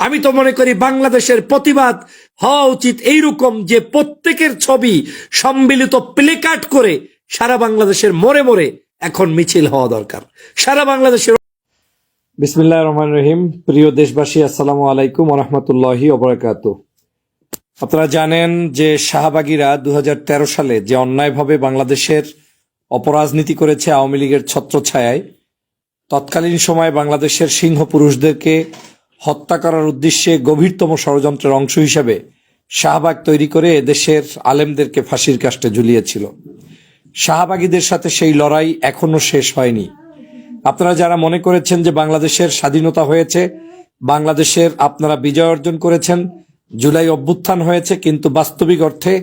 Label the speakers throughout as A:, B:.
A: আমি তো মনে করি বাংলাদেশের প্রতিবাদ হওয়া উচিত এইরকম যে প্রত্যেকের ছবি সম্মিলিত প্লেকার্ড করে সারা বাংলাদেশের মোড়ে মোড়ে এখন মিছিল হওয়া দরকার। সারা বাংলাদেশের বিসমিল্লাহ রহমান রহিম। প্রিয় দেশবাসী, আসসালামু আলাইকুম রহমতুল্লাহি ওবরাকাত আপনারা জানেন যে শাহবাগীরা দু হাজার তেরো সালে যে অন্যায়ভাবে বাংলাদেশের অপরাজনীতি করেছে আওয়ামী লীগের ছত্রছায়ায়, তৎকালীন সময় বাংলাদেশের সিংহ পুরুষদেরকে হত্যা করার উদ্দেশ্যে গভীরতম ষড়যন্ত্রের অংশ হিসেবে শাহবাগ তৈরি করে এদেশের আলেমদেরকে ফাঁসির কাস্টে ঝুলিয়েছিল। শাহবাগীদের সাথে সেই লড়াই এখনও শেষ হয়নি। আপনারা যারা মনে করেছেন যে বাংলাদেশের স্বাধীনতা হয়েছে, বাংলাদেশের আপনারা বিজয় অর্জন করেছেন, জুলাই অভ্যুত্থান হয়েছে, কিন্তু বাস্তবিক অর্থে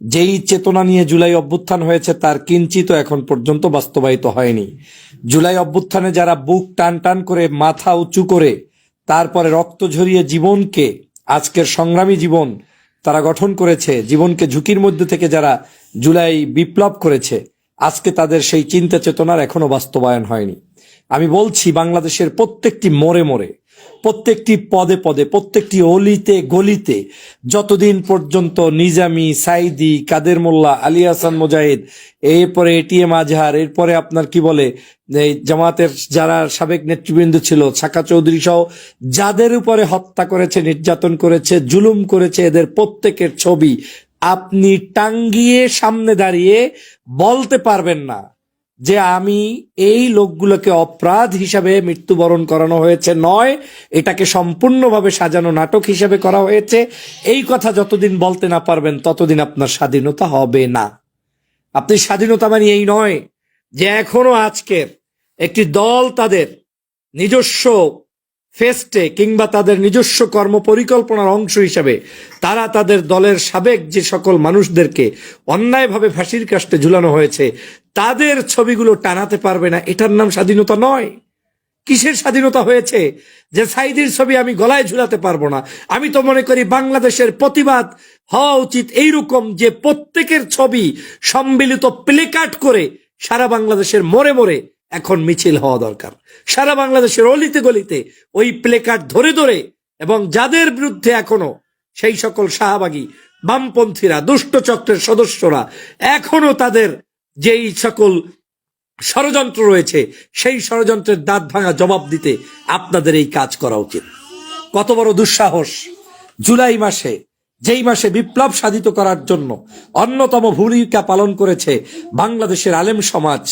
A: যেই চেতনা নিয়ে জুলাই অভ্যুত্থান হয়েছে তার কিঞ্চিত এখন পর্যন্ত বাস্তবায়িত হয়নি। জুলাই অভ্যুত্থানে যারা বুক টান টান করে, মাথা উঁচু করে তারপরে রক্ত ঝরিয়ে জীবনকে, আজকের সংগ্রামী জীবন তারা গঠন করেছে, জীবনকে ঝুঁকির মধ্যে থেকে যারা জুলাই বিপ্লব করেছে, আজকে তাদের সেই চিন্তা চেতনার এখনও বাস্তবায়ন হয়নি। আমি বলছি, বাংলাদেশের প্রত্যেকটি মোড়ে মোড়ে, প্রত্যেকটি পদে পদে, প্রত্যেকটি অলিতে গলিতে, যতদিন পর্যন্ত নিজামি সাইদি, কাদের মোল্লা, আলী হাসান মুজাহিদ, এরপরে এটিএম আজহার, এরপরে আপনার কি বলে, এই জামাতের যারা সাবেক নেতৃবৃন্দ ছিল, ছাকা চৌধুরী সহ, যাদের উপরে হত্যা করেছে, নির্যাতন করেছে, জুলুম করেছে, এদের প্রত্যেকের ছবি আপনি টাঙ্গিয়ে সামনে দাঁড়িয়ে বলতে পারবেন না। যে আমি এই লোকগুলোকে অপরাধ হিসাবে মৃত্যুবরণ করানো হয়েছে নয়, এটাকে সম্পূর্ণভাবে সাজানো নাটক হিসাবে করা হয়েছে। এই কথা যতদিন বলতে না পারবেন, ততদিন আপনার স্বাধীনতা হবে না। আপনি স্বাধীনতা মানে এই নয় যে এখনও আজকের একটি দল তাদের নিজস্ব ফেস্টে কিংবা তাদের নিজস্ব কর্ম পরিকল্পনার অংশ হিসাবে তারা তাদের দলের সাবেক যে সকল মানুষদেরকে অন্যায়ভাবে ফাঁসির কাস্টে ঝুলানো হয়েছে, তাদের ছবিগুলো টানাতে পারবে না। এটার নাম স্বাধীনতা নয়। কিসের স্বাধীনতা হয়েছে? যে সাইদির ছবি আমি গলায় ঝুলাতে পারব না। আমি তো মনে করি বাংলাদেশের প্রতিবাদ হওয়া উচিত এইরকম যে প্রত্যেকের ছবি সম্মিলিত প্লেকার্ড করে সারা বাংলাদেশের মোড়ে মোড়ে এখন মিছিল হওয়া দরকার। সারা বাংলাদেশের অলিতে গলিতে ওই প্লেকার্ড ধরে ধরে এবং যাদের বিরুদ্ধে এখনও সেই সকল শাহবাগী বামপন্থীরা, দুষ্ট চক্রের সদস্যরা এখনও তাদের যেই সকল ষড়যন্ত্র রয়েছে, সেই ষড়যন্ত্রের দাঁত ভাঙা জবাব দিতে আপনাদের এই কাজ করা উচিত। কত বড় দুঃসাহস। জুলাই মাসে, যেই মাসে বিপ্লব সাধিত করার জন্য অন্যতম ভূমিকা পালন করেছে বাংলাদেশের আলেম সমাজ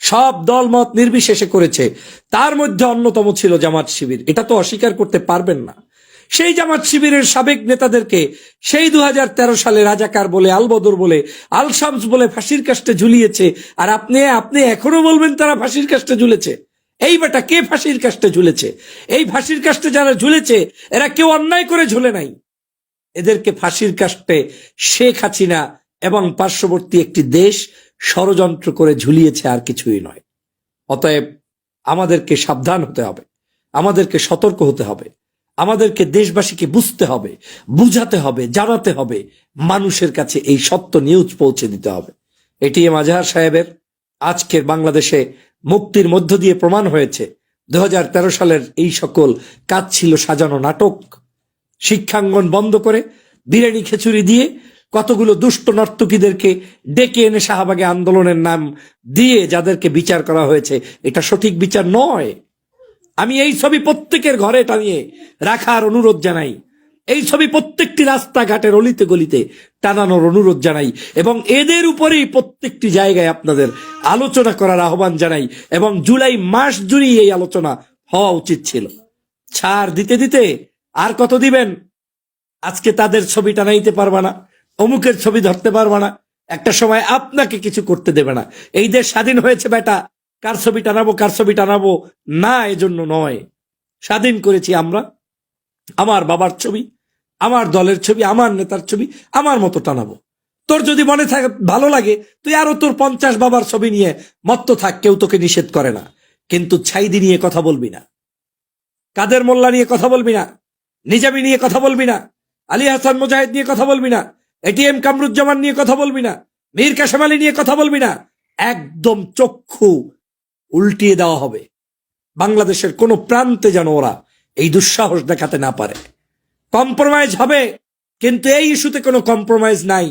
A: সব দলমত নির্বিশেষে করেছে। তার মধ্যে অন্যতম ছিল জামাত শিবির। এটা তো অস্বীকার করতে পারবেন না। সেই জামাত শিবিরের সাবেক নেতাদেরকে সেই দুহাজার তেরো সালে রাজাকার বলে, আলবদর বলে, আলশামস বলে ফাঁসির কাস্টে ঝুলিয়েছে। আর আপনি আপনি এখনও বলবেন তারা ফাঁসির কাস্টে ঝুলেছে? এই বেটা কে ফাঁসির কাস্টে ঝুলেছে? এই ফাঁসির কাস্টে যারা ঝুলেছে, এরা কেউ অন্যায় করে ঝুলে নাই। এদেরকে ফাঁসির কাস্টে শেখ হাসিনা এবং পার্শ্ববর্তী একটি দেশ ষড়যন্ত্র করে ঝুলিয়েছে আর কিছুই নয়। অতএব আমাদেরকে সাবধান হতে হবে, আমাদেরকে সতর্ক হতে হবে, আমাদেরকে দেশবাসীকে বুঝতে হবে, বুঝাতে হবে, জানাতে হবে, মানুষের কাছে এই সত্য নিউজ পৌঁছে দিতে হবে। এটিএম আজহার সাহেবের আজকের বাংলাদেশে মুক্তির মধ্য দিয়ে প্রমাণ হয়েছে। দু হাজার তেরো সালের এই সকল কাজ ছিল সাজানো নাটক, শিক্ষাঙ্গন বন্ধ করে, বিরিয়ানি খিচুড়ি দিয়ে কতগুলো দুষ্ট নর্তকীদেরকে ডেকে এনে শাহবাগে আন্দোলনের নাম দিয়ে যাদেরকে বিচার করা হয়েছে, এটা সঠিক বিচার নয়। আমি এই ছবি প্রত্যেকের ঘরে টানিয়ে রাখার অনুরোধ জানাই। এই ছবি প্রত্যেকটি রাস্তাঘাটের অলিতে গলিতে টানানোর অনুরোধ জানাই এবং এদের উপরেই প্রত্যেকটি জায়গায় আপনাদের আলোচনা করার আহ্বান জানাই এবং জুলাই মাস জুড়েই এই আলোচনা হওয়া উচিত ছিল। ছাড় দিতে দিতে আর কত দিবেন? আজকে তাদের ছবি টানাইতে পারবা না। অমুকের ছবি ধরতে পারবা না। একটা সময় আপনাকে কিছু করতে দেবে না। এই দেশ স্বাধীন হয়েছে বেটা। কার ছবি টানাবো, কার ছবি টানাবো? না, এজন্য নয়। স্বাধীন করেছি আমরা। আমার বাবার ছবি, আমার দলের ছবি, আমার নেতার ছবি, আমার মতো টানাবো। তোর যদি মনে থাকে ভালো লাগে, তুই আরও তোর পঞ্চাশ বাবার ছবি নিয়ে মত্ত থাক, কেউ তোকে নিষেধ করে না। কিন্তু ছাইদি নিয়ে কথা বলবি না। কাদের মোল্লা নিয়ে কথা বলবি না? নিজামি নিয়ে কথা বলবি না? আলী হাসান মুজাহিদ নিয়ে কথা বলবি না? এটিএম কামরুজ্জামান নিয়ে কথা বলবি না, মীর কাশেম আলী নিয়ে কথা বলবি না, একদম চক্ষু উল্টিয়ে দেওয়া হবে। বাংলাদেশের কোনো প্রান্তে যেন ওরা এই দুঃসাহস দেখাতে না পারে। কম্প্রোমাইজ হবে, কিন্তু এই ইস্যুতে কোনো কম্প্রোমাইজ নাই,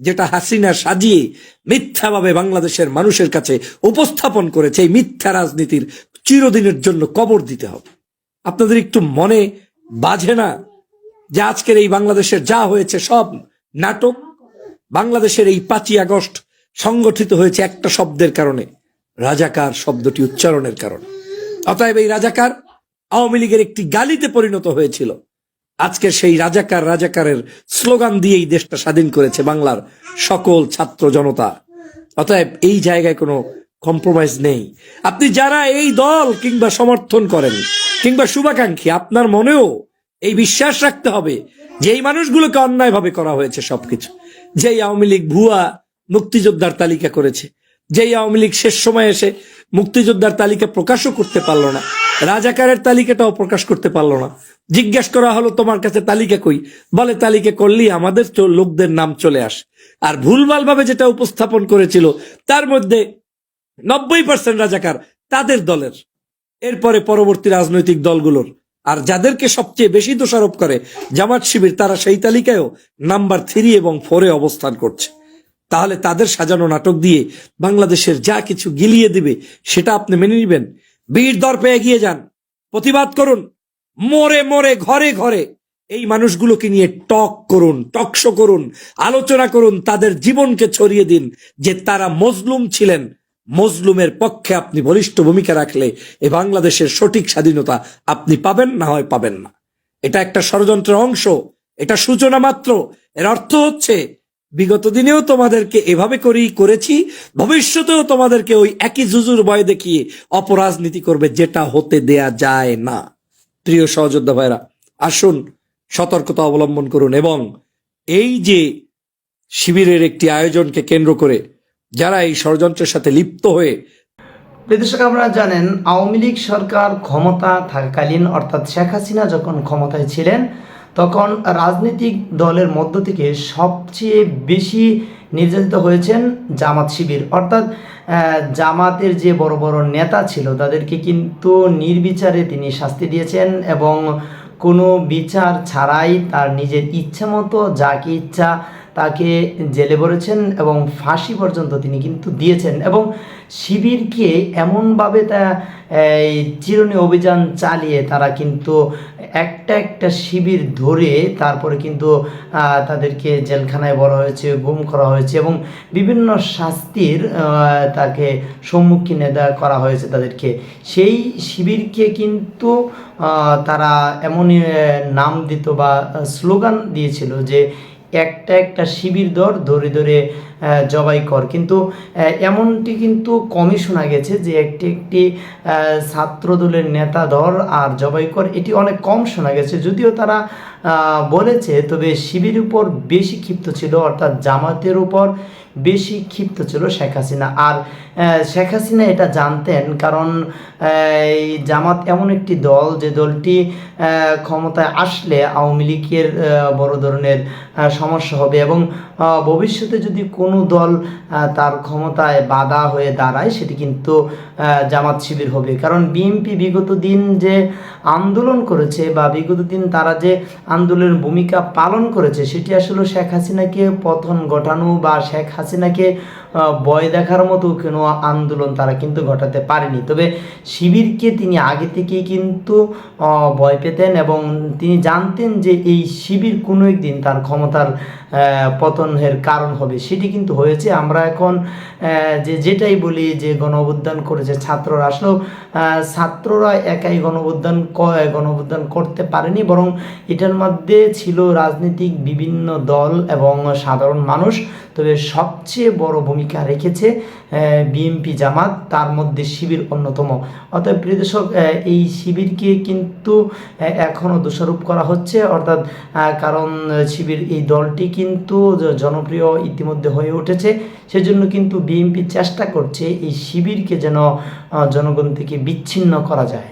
A: যেটা হাসিনা সাজিয়ে মিথ্যাভাবে বাংলাদেশের মানুষের কাছে উপস্থাপন করেছে। এই মিথ্যা রাজনীতির চিরদিনের জন্য কবর দিতে হবে। আপনাদের একটু মনে বাজে না যে আজকের এই বাংলাদেশের যা হয়েছে সব নাটক বাংলাদেশের এই পাঁচই আগস্ট সংগঠিত হয়েছে একটা শব্দের কারণে, রাজাকার শব্দটি উচ্চারণের কারণে। অতএব এই রাজাকার আওয়ামী লীগের একটি গালিতে পরিণত হয়েছিল। আজকে সেই রাজাকার রাজাকারের স্লোগান দিয়েই দেশটা স্বাধীন করেছে বাংলার সকল ছাত্র জনতা। অতএব এই জায়গায় কোনো কম্প্রোমাইজ নেই। আপনি যারা এই দল কিংবা সমর্থন করেন কিংবা শুভাকাঙ্ক্ষী, আপনার মনেও এই বিশ্বাস রাখতে হবে যে এই মানুষগুলোকে অন্যায়ভাবে করা হয়েছে সবকিছু, যেই আওয়ামী লীগ ভুয়া মুক্তিযোদ্ধার তালিকা করেছে, যেই আওয়ামী লীগ শেষ সময় এসে মুক্তিযোদ্ধার তালিকা প্রকাশও করতে পারল না, রাজাকারের তালিকাটাও প্রকাশ করতে পারল না। জিজ্ঞেস করা হলো, তোমার কাছে তালিকা কই? বলে, তালিকা করলেই আমাদের লোকদের নাম চলে আসে। আর ভুলভাল ভাবে যেটা উপস্থাপন করেছিল, তার মধ্যে নব্বই পার্সেন্ট রাজাকার তাদের দলের। এরপরে পরবর্তী রাজনৈতিক দলগুলোর। আর যাদেরকে সবচেয়ে বেশি দোষারোপ করে জামাত শিবির, তারা সেই তালিকায়ও নাম্বার থ্রি এবং ফোরে অবস্থান করছে। তাহলে তাদের সাজানো নাটক দিয়ে বাংলাদেশের যা কিছু গিলিয়ে দিবে, সেটা আপনি মেনে নেবেন? বীর দর্পে এগিয়ে যান। প্রতিবাদ করুন। মোরে মোরে, ঘরে ঘরে। এই মানুষগুলোকে নিয়ে টক করুন, টকশো করুন, আলোচনা করুন, তাদের জীবনকে ছড়িয়ে দিন যে তারা মজলুম ছিলেন। মজলুমের পক্ষে আপনি বলিষ্ঠ ভূমিকা রাখলে এই বাংলাদেশের সঠিক স্বাধীনতা আপনি পাবেন, না হয় পাবেন না। এটা একটা ষড়যন্ত্রের অংশ, এটা সূচনা মাত্র। এর অর্থ হচ্ছে, বিগত দিনেও তোমাদেরকে এভাবে করেই করেছি, ভবিষ্যতেও তোমাদেরকে ওই একই জুজুর ভয় দেখিয়ে অপরাজনীতি করবে যেটা হতে দেয়া যায় না। প্রিয় সহযোদ্ধা ভাইরা, আসুন, সতর্কতা অবলম্বন করুন এবং এই যে শিবিরের একটি আয়োজনকে কেন্দ্র করে যারা এই ষড়যন্ত্রের সাথে লিপ্ত হয়ে
B: বিদেশক আপনারা জানেন, আওয়ামী লীগ সরকার ক্ষমতা থাকাকালীন, অর্থাৎ শেখ হাসিনা যখন ক্ষমতায় ছিলেন, তখন রাজনৈতিক দলের মধ্য থেকে সবচেয়ে বেশি নির্যাতিত হয়েছেন জামাত শিবির। অর্থাৎ জামাতের যে বড় বড় নেতা ছিল, তাদেরকে কিন্তু নির্বিচারে তিনি শাস্তি দিয়েছেন এবং কোনো বিচার ছাড়াই তার নিজের ইচ্ছা মতো যাকে ইচ্ছা তাকে জেলে ভরেছেন এবং ফাঁসি পর্যন্ত তিনি কিন্তু দিয়েছেন এবং শিবিরকে এমনভাবে তা, এই চিরুনি অভিযান চালিয়ে তারা কিন্তু একটা একটা শিবির ধরে তারপরে কিন্তু তাদেরকে জেলখানায় বলা হয়েছে, গুম করা হয়েছে এবং বিভিন্ন শাস্তির তাকে সম্মুখীন করা হয়েছে তাদেরকে। সেই শিবিরকে কিন্তু তারা এমনই নাম দিত বা স্লোগান দিয়েছিল যে একটা একটা শিবির দর ধরে ধরে জবাই কর। কিন্তু এমনটি কিন্তু কমই শোনা গেছে যে একটি একটি ছাত্র ছাত্রদলের নেতা দর আর জবাই কর, এটি অনেক কম শোনা গেছে। যদিও তারা বলেছে, তবে শিবির উপর বেশি ক্ষিপ্ত ছিল, অর্থাৎ জামাতের উপর বেশি ক্ষিপ্ত ছিল শেখ হাসিনা। আর শেখ হাসিনা এটা জানতেন কারণ এই জামাত এমন একটি দল যে দলটি ক্ষমতায় আসলে আওয়ামী লীগের বড় ধরনের সমস্যা হবে এবং ভবিষ্যতে যদি কোনো দল তার ক্ষমতায় বাধা হয়ে দাঁড়ায়, সেটি কিন্তু জামাত শিবির হবে। কারণ বিএনপি বিগত দিন যে আন্দোলন করেছে বা বিগত দিন তারা যে আন্দোলনের ভূমিকা পালন করেছে, সেটি আসলে শেখ হাসিনাকে পতন ঘটানো বা শেখ হাসিনাকে ভয় দেখার মতো কোনো আন্দোলন তারা কিন্তু ঘটাতে পারেনি। তবে শিবিরকে তিনি আগে থেকেই কিন্তু ভয় পেতেন এবং তিনি জানতেন যে এই শিবির কোনো একদিন তার ক্ষমতার পতনের কারণ হবে। সেটি কিন্তু হয়েছে। আমরা এখন যে যেটাই বলি যে গণ করেছে, ছাত্ররা আসলেও ছাত্ররা একাই গণ অভ্যুত্থান ক- গণ করতে পারেনি। বরং এটার মধ্যে ছিল রাজনৈতিক বিভিন্ন দল এবং সাধারণ মানুষ তবে সবচেয়ে বড় ভূমিকা রেখেছে বিএমপি জামাত, তার মধ্যে শিবির অন্যতম। অতএব প্রিয় দর্শক এই শিবিরকে কিন্তু এখনও এখনও দোষারোপ করা হচ্ছে। অর্থাৎ কারণ শিবির, এই দলটি কিন্তু জনপ্রিয় ইতিমধ্যে হয়ে উঠেছে। সেজন্য কিন্তু বিএনপি চেষ্টা করছে এই শিবিরকে যেন জনগণ থেকে বিচ্ছিন্ন করা যায়।